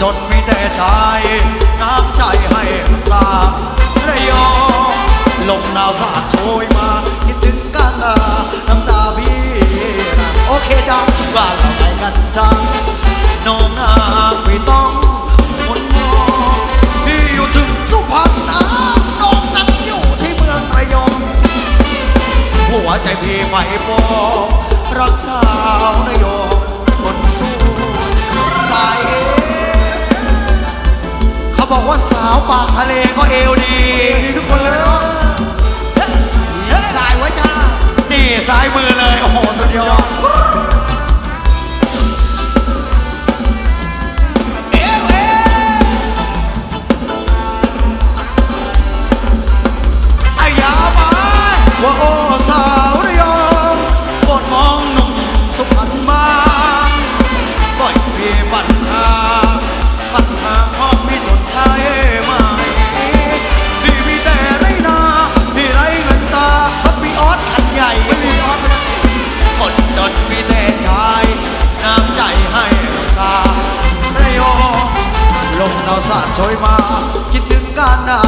จนมีแต่ใจน้ำใจให้สางระยองลมหนาวสาดโชยมาคิดถึงกันนะน้ำตาพี่โอเคจังว่าเราไปกันจังน้องนางไม่ต้องมนมองพี่อยู่ถึงสุพรรณนะน้องนั่งอยู่ที่เมืองระยองหัวใจพี่ไฟปอรักสาวระยอง ทะเลก็เอวดีดีทุกคนเลยเนาะสายไว้จ้า นี่ซ้ายมือเลย โอ้โห สุดยอดเอวเอวอายามาว่าโอ้สาวระยองโปรดมองหนุ่มสุพรรณมาปล่อยพี่ฝันทางฝันทางาวสาดโชยมา คิดถึงกันนะ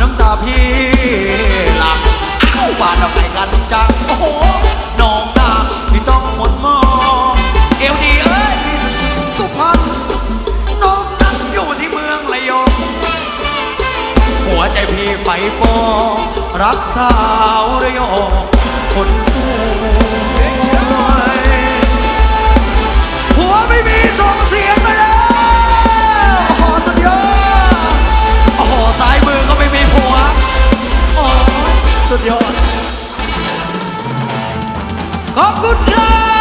น้ำตาพี่หลับเอ้าบ้านเราไปกันจัง โอ้โหน้องนางไม่ต้องหมดมองเอวดีเอ้ยสุพรรณน้องนั้นอยู่ที่เมืองระยองหัวใจพี่ไฟปอรักสาวระยอง ยอด ขอบคุณครับ